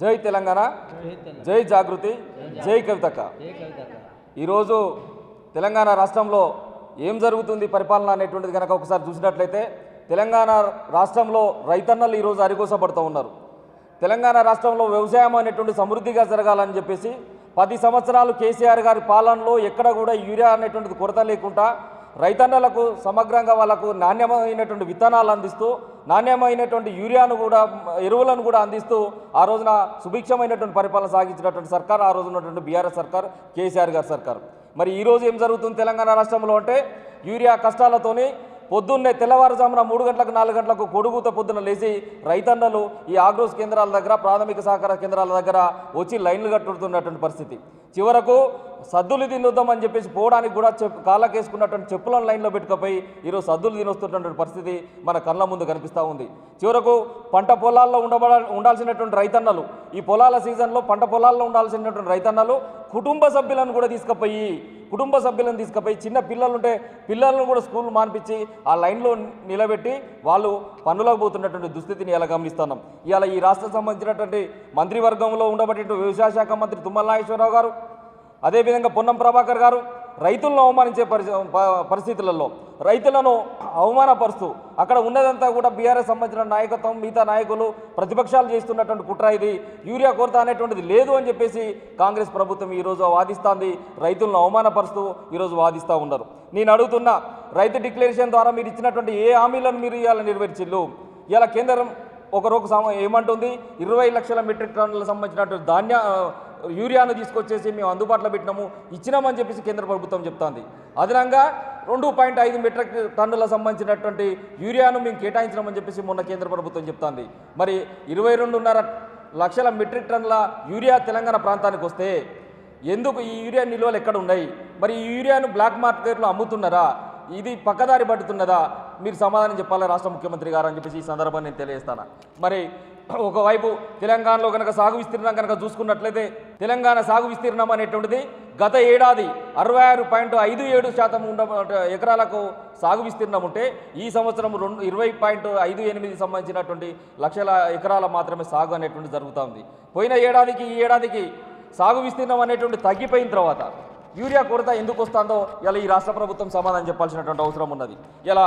జై తెలంగాణ జై జాగృతి జై కవితక్క. ఈరోజు తెలంగాణ రాష్ట్రంలో ఏం జరుగుతుంది పరిపాలన అనేటువంటిది కనుక ఒకసారి చూసినట్లయితే తెలంగాణ రాష్ట్రంలో రైతన్నలు ఈరోజు అరిగోసపడుతూ ఉన్నారు. తెలంగాణ రాష్ట్రంలో వ్యవసాయం అనేటువంటి సమృద్ధిగా జరగాలని చెప్పేసి పది సంవత్సరాలు కేసీఆర్ గారి పాలనలో ఎక్కడ కూడా యూరియా అనేటువంటిది కొరత లేకుండా రైతన్నలకు సమగ్రంగా వాళ్ళకు నాణ్యమైనటువంటి విత్తనాలు అందిస్తూ నాణ్యమైనటువంటి యూరియాను కూడా ఎరువులను కూడా అందిస్తూ ఆ రోజున సుభిక్షమైనటువంటి పరిపాలన సాగించినటువంటి సర్కార్ ఆ రోజు ఉన్నటువంటి బీఆర్ఎస్ సర్కార్ కేసీఆర్ గారి సర్కార్. మరి ఈరోజు ఏం జరుగుతుంది తెలంగాణ రాష్ట్రంలో అంటే యూరియా కష్టాలతోని పొద్దున్నే తెల్లవారుజామున మూడు గంటలకు నాలుగు గంటలకు కొడుగుత పొద్దున లేచి రైతన్నలు ఈ ఆగ్రోస్ కేంద్రాల దగ్గర ప్రాథమిక సహకార కేంద్రాల దగ్గర వచ్చి లైన్లు కట్టుతున్నటువంటి పరిస్థితి. చివరకు సద్దులు తినొద్దామని చెప్పేసి పోవడానికి కూడా చెప్ కాళ్ళకేసుకున్నటువంటి చెప్పులను లైన్లో పెట్టుకపోయి ఈరోజు సద్దులు తినొస్తున్నటువంటి పరిస్థితి మన కళ్ళ ముందు కనిపిస్తూ ఉంది. చివరకు పంట పొలాల్లో ఉండబడ ఉండాల్సినటువంటి రైతన్నలు ఈ పొలాల సీజన్లో పంట పొలాల్లో ఉండాల్సినటువంటి రైతన్నలు కుటుంబ సభ్యులను కూడా తీసుకుపోయి కుటుంబ సభ్యులను తీసుకుపోయి చిన్న పిల్లలు ఉంటే పిల్లలను కూడా స్కూల్ మానిపించి ఆ లైన్లో నిలబెట్టి వాళ్ళు పనులకు పోతున్నటువంటి దుస్థితిని ఇలా గమనిస్తున్నాం. ఇవాళ ఈ రాష్ట్రం సంబంధించినటువంటి మంత్రివర్గంలో ఉండబడేటువంటి వ్యవసాయ శాఖ మంత్రి తుమ్మల నాగేశ్వరరావు గారు అదేవిధంగా పొన్నం ప్రభాకర్ గారు రైతులను అవమానించే పరిస్థి ప- పరిస్థితులలో రైతులను అవమానపరుస్తూ అక్కడ ఉన్నదంతా కూడా బీఆర్ఎస్ సంబంధించిన నాయకత్వం మిగతా నాయకులు ప్రతిపక్షాలు చేస్తున్నటువంటి కుట్ర ఇది. యూరియా కొరత అనేటువంటిది లేదు అని చెప్పేసి కాంగ్రెస్ ప్రభుత్వం ఈరోజు వాదిస్తోంది. రైతులను అవమానపరుస్తూ ఈరోజు వాదిస్తూ ఉన్నారు. నేను అడుగుతున్నా రైతు డిక్లరేషన్ ద్వారా మీరు ఇచ్చినటువంటి ఏ హామీలను మీరు ఇవాళ నెరవేర్చిల్లు? ఇలా కేంద్రం ఒకరోజు సమ ఏమంటుంది? ఇరవై లక్షల మెట్రిక్ టన్నులకు సంబంధించినటువంటి ధాన్య యూరియాను తీసుకొచ్చేసి మేము అందుబాటులో పెట్టినాము ఇచ్చినామని చెప్పేసి కేంద్ర ప్రభుత్వం చెప్తోంది. అదనంగా రెండు పాయింట్ ఐదు మెట్రిక్ టన్నుల సంబంధించినటువంటి యూరియాను మేము కేటాయించినామని చెప్పేసి మొన్న కేంద్ర ప్రభుత్వం చెప్తోంది. మరి ఇరవై రెండున్నర లక్షల మెట్రిక్ టన్నుల యూరియా తెలంగాణ ప్రాంతానికి వస్తే ఎందుకు ఈ యూరియా నిల్వలు ఎక్కడ ఉన్నాయి? మరి ఈ యూరియాను బ్లాక్ మార్కెట్లో అమ్ముతున్నారా? ఇది పక్కదారి పడుతున్నదా? మీరు సమాధానం చెప్పాలి రాష్ట్ర ముఖ్యమంత్రి గారు అని చెప్పేసి ఈ సందర్భాన్ని నేను తెలియజేస్తాను? మరి ఒకవైపు తెలంగాణలో కనుక సాగు విస్తీర్ణం కనుక చూసుకున్నట్లయితే తెలంగాణ సాగు విస్తీర్ణం అనేటువంటిది గత ఏడాది అరవై ఆరు పాయింట్ ఐదు ఏడు శాతం ఉండ ఎకరాలకు సాగు విస్తీర్ణం ఉంటే ఈ సంవత్సరం రెండు ఇరవై పాయింట్ ఐదు ఎనిమిది సంబంధించినటువంటి లక్షల ఎకరాల మాత్రమే సాగు అనేటువంటి జరుగుతూ పోయిన ఏడాదికి ఈ ఏడాదికి సాగు విస్తీర్ణం అనేటువంటి తగ్గిపోయిన తర్వాత యూరియా కొరత ఎందుకు వస్తుందో ఇలా ఈ రాష్ట్ర ప్రభుత్వం సమాధానం చెప్పాల్సినటువంటి అవసరం ఉన్నది. ఇలా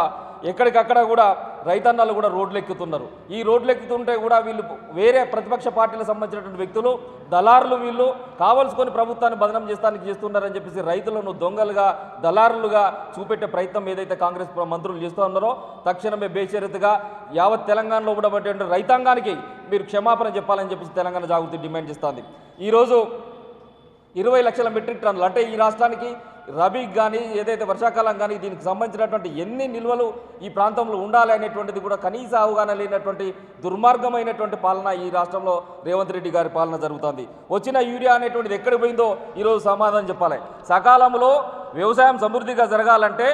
ఎక్కడికక్కడ కూడా రైతన్నలు కూడా రోడ్లు ఎక్కుతున్నారు ఈ రోడ్లు ఎక్కుతుంటే కూడా వీళ్ళు వేరే ప్రతిపక్ష పార్టీలకు సంబంధించినటువంటి వ్యక్తులు దళారులు వీళ్ళు కావలసుకొని ప్రభుత్వాన్ని బదనం చేస్తానికి చేస్తున్నారని చెప్పేసి రైతులను దొంగలుగా దళారులుగా చూపెట్టే ప్రయత్నం ఏదైతే కాంగ్రెస్ మంత్రులు చేస్తూ ఉన్నారో తక్షణమే బేషరతుగా యావత్ తెలంగాణలో కూడా రైతాంగానికి మీరు క్షమాపణ చెప్పాలని చెప్పేసి తెలంగాణ జాగృతి డిమాండ్ చేస్తుంది. ఈరోజు ఇరవై లక్షల మెట్రిక్ టన్నులు. అంటే ఈ రాష్ట్రానికి రబీకి కానీ ఏదైతే వర్షాకాలం కానీ దీనికి సంబంధించినటువంటి ఎన్ని నిల్వలు ఈ ప్రాంతంలో ఉండాలి అనేటువంటిది కూడా కనీస అవగాహన లేనటువంటి దుర్మార్గమైనటువంటి పాలన ఈ రాష్ట్రంలో రేవంత్ రెడ్డి గారి పాలన జరుగుతుంది. వచ్చిన యూరియా అనేటువంటిది ఎక్కడ పోయిందో ఈరోజు సమాధానం చెప్పాలి. సకాలంలో వ్యవసాయం సమృద్ధిగా జరగాలంటే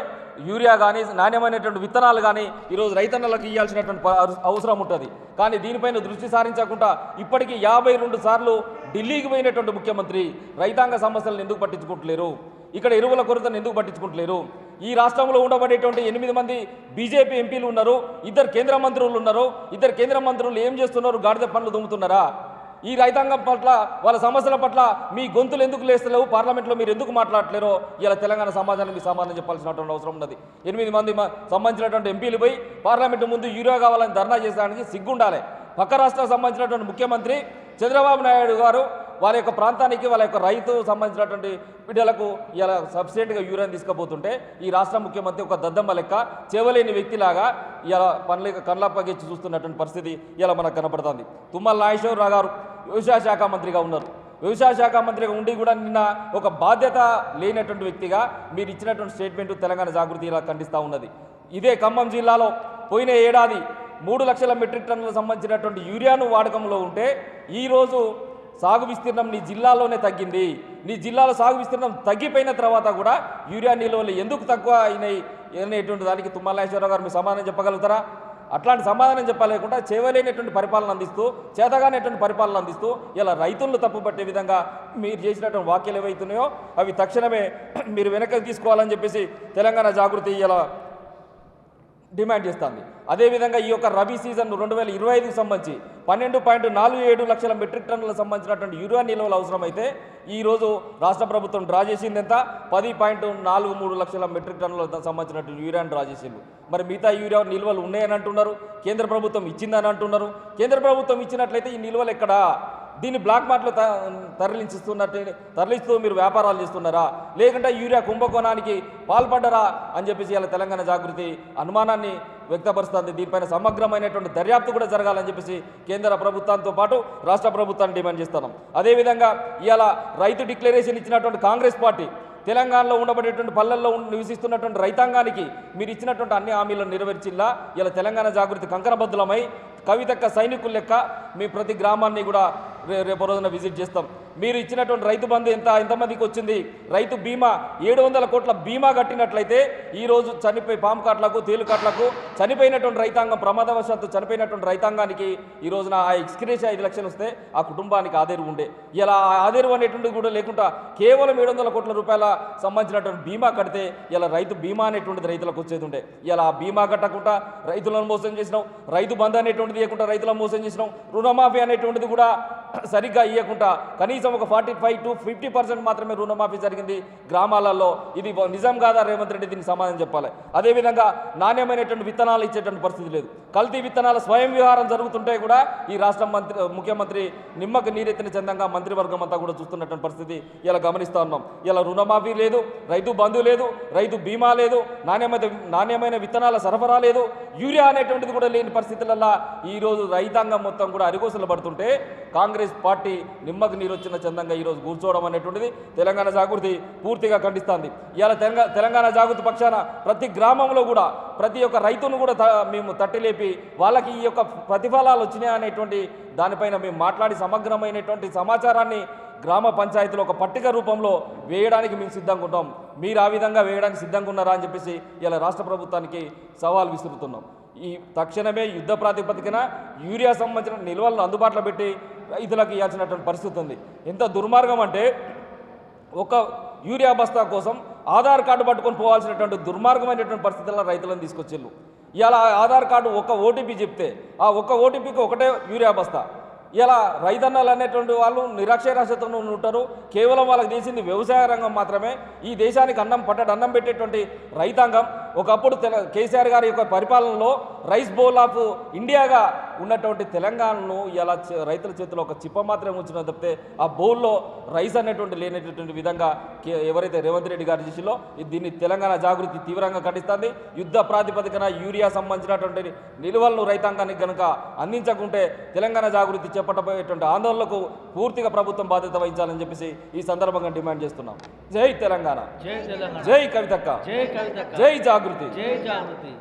యూరియా కానీ నాణ్యమైనటువంటి విత్తనాలు కానీ ఈరోజు రైతన్నలకు ఇవ్వాల్సినటువంటి అవసరం ఉంటుంది. కానీ దీనిపైన దృష్టి సారించకుండా ఇప్పటికీ యాభై రెండు సార్లు ఢిల్లీకి పోయినటువంటి ముఖ్యమంత్రి రైతాంగ సమస్యలను ఎందుకు పట్టించుకుంటలేరు? ఇక్కడ ఎరువుల కొరతను ఎందుకు పట్టించుకుంటలేరు? ఈ రాష్ట్రంలో ఉండబడేటువంటి ఎనిమిది మంది బీజేపీ ఎంపీలు ఉన్నారు ఇద్దరు కేంద్ర మంత్రులు ఉన్నారు ఇద్దరు కేంద్ర మంత్రులు ఏం చేస్తున్నారు? గాడిద పనులు దుమ్ముతున్నారా? ఈ రైతాంగం పట్ల వాళ్ళ సమస్యల పట్ల మీ గొంతులు ఎందుకు లేస్తలేవు? పార్లమెంట్లో మీరు ఎందుకు మాట్లాడలేరో ఇలా తెలంగాణ సమాజానికి మీ సమాధానం చెప్పాల్సినటువంటి అవసరం ఉన్నది. ఎనిమిది మంది సంబంధించినటువంటి ఎంపీలు పోయి పార్లమెంటు ముందు యూరియా కావాలని ధర్నా చేసడానికి సిగ్గుండాలి. పక్క రాష్ట్రాలకు సంబంధించినటువంటి ముఖ్యమంత్రి చంద్రబాబు నాయుడు గారు వాళ్ళ యొక్క ప్రాంతానికి వాళ్ళ యొక్క రైతు సంబంధించినటువంటి బిడ్డలకు ఇలా సబ్సిడెంట్గా యూరియన్ తీసుకుపోతుంటే ఈ రాష్ట్ర ముఖ్యమంత్రి ఒక దద్దమ్మ లెక్క చేవలేని వ్యక్తిలాగా ఇలా పనులు కళ్ళప్పగించి చూస్తున్నటువంటి పరిస్థితి ఇలా మనకు కనపడుతుంది. తుమ్మల నాగేశ్వరరావు గారు వ్యవసాయ శాఖ మంత్రిగా ఉన్నారు. వ్యవసాయ శాఖ మంత్రిగా ఉండి కూడా నిన్న ఒక బాధ్యత లేనటువంటి వ్యక్తిగా మీరు ఇచ్చినటువంటి స్టేట్మెంట్ తెలంగాణ జాగృతి ఇలా ఖండిస్తూ ఉన్నది. ఇదే ఖమ్మం జిల్లాలో పోయిన ఏడాది మూడు లక్షల మెట్రిక్ టన్నులకు సంబంధించినటువంటి యూరియాను వాడకంలో ఉంటే ఈరోజు సాగు విస్తీర్ణం నీ జిల్లాలోనే తగ్గింది. నీ జిల్లాలో సాగు విస్తీర్ణం తగ్గిపోయిన తర్వాత కూడా యూరియా నిల్వలు ఎందుకు తక్కువ అయినాయి అనేటువంటి దానికి తుమ్మలేశ్వరరావు గారు మీరు సమాధానం చెప్పగలుగుతారా? అట్లాంటి సమాధానం చెప్పలేకుండా చేయలేనటువంటి పరిపాలన అందిస్తూ చేతగానేటువంటి పరిపాలన అందిస్తూ ఇలా రైతులను తప్పుపట్టే విధంగా మీరు చేసినటువంటి వాక్యాలు ఏవైతున్నాయో అవి తక్షణమే మీరు వెనక్కి తీసుకోవాలని చెప్పేసి తెలంగాణ జాగృతి ఇలా డిమాండ్ చేస్తుంది. అదేవిధంగా ఈ యొక్క రబీ సీజన్ రెండు వేల ఇరవై ఐదుకు సంబంధించి పన్నెండు పాయింట్ నాలుగు ఏడు లక్షల మెట్రిక్ టన్నులకు సంబంధించినటువంటి యూరియా నిల్వలు అవసరమైతే ఈ రోజు రాష్ట్ర ప్రభుత్వం డ్రా చేసింది ఎంత? పది పాయింట్ నాలుగు మూడు లక్షల మెట్రిక్ టన్నులకు సంబంధించినటువంటి యూరియాను డ్రా చేసింది మరి మిగతా యూరియా నిల్వలు ఉన్నాయని అంటున్నారు. కేంద్ర ప్రభుత్వం ఇచ్చిందని అంటున్నారు. కేంద్ర ప్రభుత్వం ఇచ్చినట్లయితే ఈ నిల్వలు ఎక్కడా? దీన్ని బ్లాక్ మార్ట్లో త తరలించిస్తున్నట్టు తరలిస్తూ మీరు వ్యాపారాలు చేస్తున్నారా? లేకుంటే యూరియా కుంభకోణానికి పాల్పడ్డరా? అని చెప్పేసి ఇలా తెలంగాణ జాగృతి అనుమానాన్ని వ్యక్తపరుస్తుంది. దీనిపైన సమగ్రమైనటువంటి దర్యాప్తు కూడా జరగాలని చెప్పేసి కేంద్ర ప్రభుత్వంతో పాటు రాష్ట్ర ప్రభుత్వాన్ని డిమాండ్ చేస్తున్నాం. అదేవిధంగా ఇవాళ రైతు డిక్లరేషన్ ఇచ్చినటువంటి కాంగ్రెస్ పార్టీ తెలంగాణలో ఉండబడేటువంటి పల్లెల్లో నివసిస్తున్నటువంటి రైతాంగానికి మీరు ఇచ్చినటువంటి అన్ని హామీలను నెరవేర్చిల్లా. ఇలా తెలంగాణ జాగృతి కంకణబద్దులమై కవితక్క సైనికుల లెక్క మీ ప్రతి గ్రామాన్ని కూడా రేపు రోజున విజిట్ చేస్తాం. మీరు ఇచ్చినటువంటి రైతు బంధు ఎంత ఎంతమందికి వచ్చింది? రైతు బీమా ఏడు వందల కోట్ల బీమా కట్టినట్లయితే ఈ రోజు చనిపోయి పాము కాట్లకు తేలు కాట్లకు చనిపోయినటువంటి రైతాంగం ప్రమాదవశాత్తు చనిపోయినటువంటి రైతాంగానికి ఈ రోజున ఆ ఎక్స్క్రేజ్ ఐదు లక్షలు వస్తే ఆ కుటుంబానికి ఆదేరు ఉండే. ఇలా ఆదేరు అనేటువంటిది కూడా లేకుండా కేవలం ఏడు వందల కోట్ల రూపాయల సంబంధించినటువంటి బీమా కడితే ఇలా రైతు బీమా అనేటువంటిది రైతులకు వచ్చేది ఉండే. ఇలా ఆ బీమా కట్టకుండా రైతులను మోసం చేసినాం రైతు బంధు అనేటువంటిది ఇవ్వకుండా రైతులను మోసం చేసినాం రుణమాఫీ అనేటువంటిది కూడా సరిగ్గా ఇవ్వకుండా కనీసం ఒక forty five to fifty percent మాత్రమే రుణమాఫీ జరిగింది గ్రామాలలో. ఇది నిజం కాదా రేవంత్ రెడ్డి దీనికి సమాధానం చెప్పాలి. అదేవిధంగా నాణ్యమైనటువంటి విత్తనాలు ఇచ్చేటువంటి పరిస్థితి లేదు. కల్తీ విత్తనాల స్వయం విహారం జరుగుతుంటే కూడా ఈ రాష్ట్ర మంత్రి ముఖ్యమంత్రి నిమ్మకు నీరెత్తిన చందంగా మంత్రివర్గం అంతా కూడా చూస్తున్నటువంటి పరిస్థితి ఇలా గమనిస్తూ ఉన్నాం. ఇలా రుణమాఫీ లేదు రైతు బంధు లేదు రైతు బీమా లేదు నాణ్యమైన నాణ్యమైన విత్తనాల సరఫరా లేదు. యూరియా అనేటువంటిది కూడా లేని పరిస్థితులలో ఈరోజు రైతాంగం మొత్తం కూడా అరిగోసలు పడుతుంటే కాంగ్రెస్ పార్టీ నిమ్మకు నీరు చందంగా ఈరోజు కూర్చోవడం అనేటువంటిది తెలంగాణ జాగృతి పూర్తిగా ఖండిస్తుంది. ఇవాళ తెలంగాణ తెలంగాణ జాగృతి పక్షాన ప్రతి గ్రామంలో కూడా ప్రతి ఒక్క రైతును కూడా త- మేము తట్టిలేపి వాళ్ళకి ఈ యొక్క ప్రతిఫలాలు వచ్చినాయి అనేటువంటి దానిపైన మేము మాట్లాడి సమగ్రమైనటువంటి సమాచారాన్ని గ్రామ పంచాయతీలో ఒక పట్టిక రూపంలో వేయడానికి మేము సిద్ధంగా ఉంటాం. మీరు ఆ విధంగా వేయడానికి సిద్ధంగా ఉన్నారా అని చెప్పేసి ఇలా రాష్ట్ర ప్రభుత్వానికి సవాల్ విసురుతున్నాం. ఈ తక్షణమే యుద్ధ ప్రాతిపదికన యూరియా సంబంధించిన నిల్వలను అందుబాటులో పెట్టి రైతులకు ఇవ్వాల్సినటువంటి పరిస్థితి ఉంది. ఎంత దుర్మార్గం అంటే ఒక యూరియా బస్తా కోసం ఆధార్ కార్డు పట్టుకొని పోవాల్సినటువంటి దుర్మార్గమైనటువంటి పరిస్థితుల్లో రైతులను తీసుకొచ్చిళ్ళు. ఇలా ఆధార్ కార్డు ఒక ఓటీపీ చెప్తే ఆ ఒక్క ఓటీపీకి ఒకటే యూరియా బస్తా. ఇలా రైతన్నలు అనేటువంటి వాళ్ళు నిరక్షరాస్యతతో ఉంటారు. కేవలం వాళ్ళకి చేసింది వ్యవసాయ రంగం మాత్రమే. ఈ దేశానికి అన్నం పట్టడు అన్నం పెట్టేటువంటి రైతాంగం. ఒకప్పుడు తెల కేసీఆర్ గారి యొక్క పరిపాలనలో రైస్ బౌల్ ఆఫ్ ఇండియాగా ఉన్నటువంటి తెలంగాణను ఇలా రైతుల చేతిలో ఒక చిప్ప మాత్రమే ఉంచిన తప్పితే ఆ బౌల్లో రైస్ అనేటువంటి లేనటువంటి విధంగా ఎవరైతే రేవంత్ రెడ్డి గారు చేసిలో దీన్ని తెలంగాణ జాగృతి తీవ్రంగా ఖండిస్తుంది. యుద్ధ ప్రాతిపదికన యూరియా సంబంధించినటువంటి నిల్వలను రైతాంగానికి కనుక అందించకుంటే తెలంగాణ జాగృతి చేపట్టబోయేటువంటి ఆందోళనకు పూర్తిగా ప్రభుత్వం బాధ్యత వహించాలని చెప్పేసి ఈ సందర్భంగా డిమాండ్ చేస్తున్నాం. జై తెలంగాణ. జై కవితక్క. జై కవిత జై జాగృతి. జై జాగృతి.